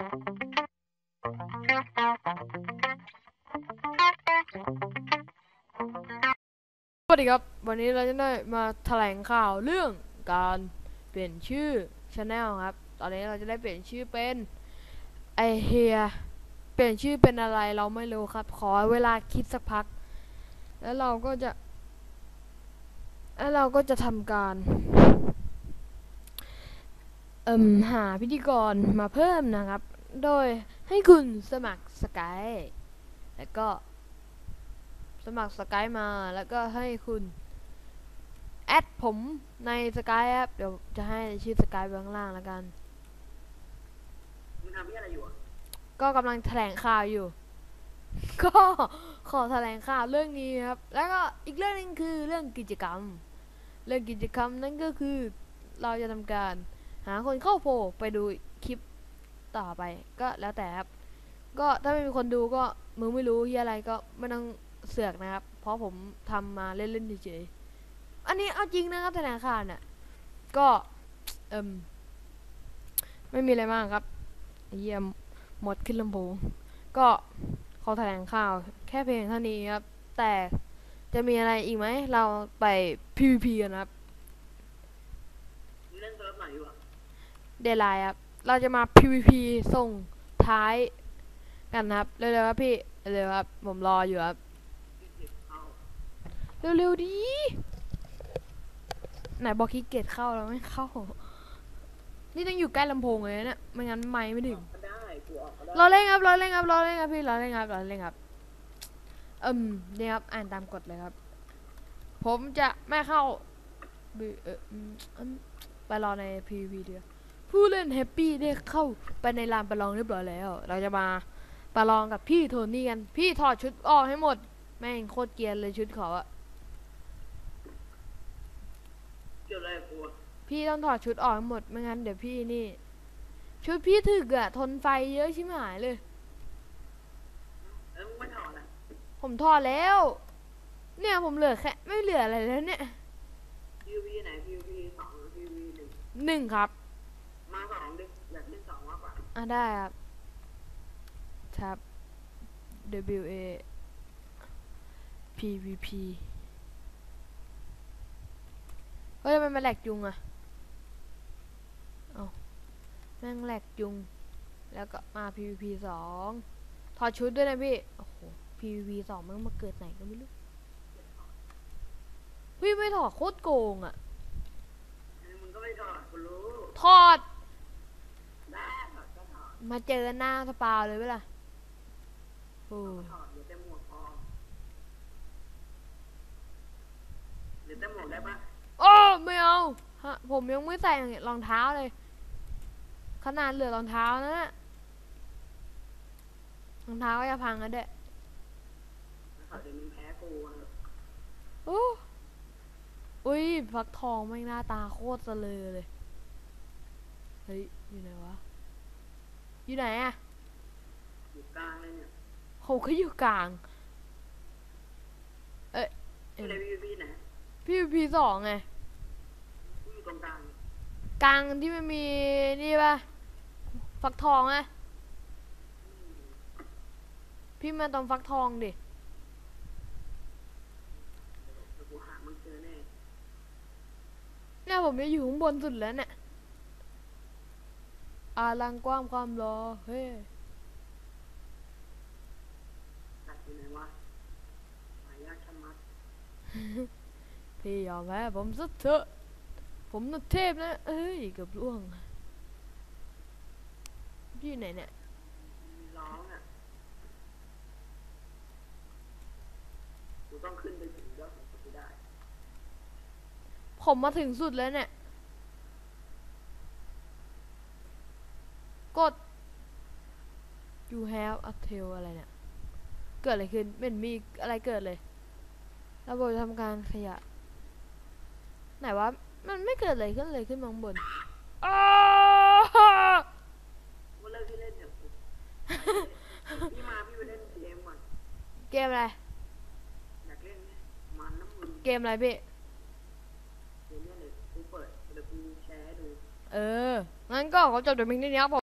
สวัสดีครับ วันนี้เราจะได้มาแถลงข่าวเรื่องการเปลี่ยนชื่อช anel ครับ ตอนนี้เราจะได้เปลี่ยนชื่อเป็นไอเฮียเปลี่ยนชื่อเป็นอะไรเราไม่รู้ครับ ขอเวลาคิดสักพัก แล้วเราก็จะ แล้วเราก็จะทำการเอ่มหาพิธีกรมาเพิ่มนะครับ โดยให้คุณสมัครสกายแล้วก็สมัครสกายมาแล้วก็ให้คุณแอดผมในสกายแอปเดี๋ยวจะให้ชื่อสกายไว้ข้างล่างแล้วกันมึงทำที่อะไรอยู่อะก็กำลังแถลงข่าวอยู่ ก็ขอแถลงข่าวเรื่องนี้ครับ แล้วก็อีกเรื่องหนึงคือเรื่องกิจกรรม เรื่องกิจกรรมนั่นก็คือเราจะทำการ หาคนเข้าโพลไปดูคลิป ต่อไปก็แล้วแต่ครับ ก็ถ้าไม่มีคนดูก็มึงไม่รู้ที่อะไรก็ไม่ต้องเสือกนะครับ เพราะผมทำมาเล่นๆเฉยๆอันนี้เอาจริงนะครับแถลงข่าวเนี่ยก็เอิมไม่มีอะไรมากครับเยี่ยมหมดขึ้นลำโพงก็ขอแถลงข่าวแค่เพียงเท่านี้ครับ แต่จะมีอะไรอีกไหม เราไป PVP กันนะครับมึงเล่นเซิร์ฟไหนอยู่อะเดลไลครับ เราจะมา PVP ส่งท้ายกันนะครับ เร็วๆครับพี่ เร็วๆครับ ผมรออยู่ครับยี่สิบเข้าเร็วๆดีไหนบอกขี้เกียจเข้าแล้วไม่เข้า นี่ต้องอยู่ใกล้ลำโพงเลยนะเนี่ยไม่งั้นไม่ไม่ถึงก็ได้กูออกก็ได้รอเล่นครับรอเล่นครับรอเล่นครับพี่รอเล่นครับรอเล่นครับเอืมนี่ครับอ่านตามกฎเลยครับ ผมจะไม่เข้าบิเอออืมอืมไปรอใน PVP เดียว ผู้เล่นแฮปปี้ได้เข้าไปในลานประลองเรียบร้อยแล้ว เราจะมาประลองกับพี่โทนี่กัน พี่ถอดชุดออกให้หมด แม่งโคตรเกรียนเลยชุดเขาอะเกี่ยวอะไรกับกูอะพี่ต้องถอดชุดออกให้หมดไม่งั้นเดี๋ยวพี่นี่ ชุดพี่ถึกอะทนไฟเยอะชิบหายเลยเอ้ยมึงไม่ถอดอะผมถอดแล้ว เนี่ยผมเหลือแค่ไม่เหลืออะไรแล้วเนี่ย PVP ไหน PVP สองหรือ PVP หนึ่งหนึ่งครับ มาสองดิอยากเล่นส องมากกว่าอะได้ครับครับ W A P V P เฮ้ยทำไมมันแหลกจุงอะเอาแม่งแหลกจุง แล้วก็มา P V P สองถอดชุดด้วยนะพี่ โอ้โห P V P สองมันมาเกิดไหนก็ไม่รู้ พี่ไม่ถอดโคตรโกงอะเอ้ยมึงก็ไม่ถอดกูรู้ถอดได้ถอดก็ถอด มาเจอหน้าสปาเลยเวล่ะโอ้ถอดเหลือแต่หมวกพอเหลือแต่หมวกได้ปะโอ้ไม่เอาฮะผมยังไม่ใส่รองเท้าเลย ขนาดเหลือรองเท้านะน่ะรองเท้าก็จะพังแล้วเด้อถอดเดี๋ยวมึงแพ้กูอะโอ้อุ้ยฟักทองไม่งหน้าตาโคตรเสลอเลย เฮ้ย อยู่ไหนวะ อยู่ไหนอะอยู่กลางเลยเนี่ยเขาก็อยู่กลาง เอ๊ะที่ไหน PVP ไหนพี่พีสองไงกูอยู่ตรงกลาง กลางที่มันมีนี่ป่ะฟักทองอะพี่มาตรงฟักทองดิเดี๋ยวกูหามึงเจอแน่ เนี่ยผมจะอยู่ข้างบนสุดแล้วเนี่ย อาลังกว้างความรอเฮ้ยตัดอยู่ไหนวะหายากชะมัดพี่ยอมแพ้ผมสักเถอะผมน่ะเทพนะเอ้ยเกือบล่วงพี่อยู่ไหนเนี่ยมีร้องอะกูต้องขึ้นไปถึงยอดของกูได้ ผมมาถึงสุดแล้วเนี่ย กด you have a tail อะไรเนี่ย เกิดอะไรขึ้นไม่เห็นมีอะไรเกิดเลย ระบบทำการขยะ ไหนวะ มันไม่เกิดอะไรขึ้นเลยขึ้นมาข้างบนอ้าวกูเลิกที่เล่นเถอะกูพี่มาพี่ไปเล่นเกมก่อน เกมอะไร อยากเล่นไหมมันน้ำมึงเกมอะไรพี่เดี๋ยวเนี่ยเดี๋ยวกูเปิดเดี๋ยวกูแชร์ให้ดู เออ งั้นก็ขอจบแต่เพียงเท่านี้ครับผม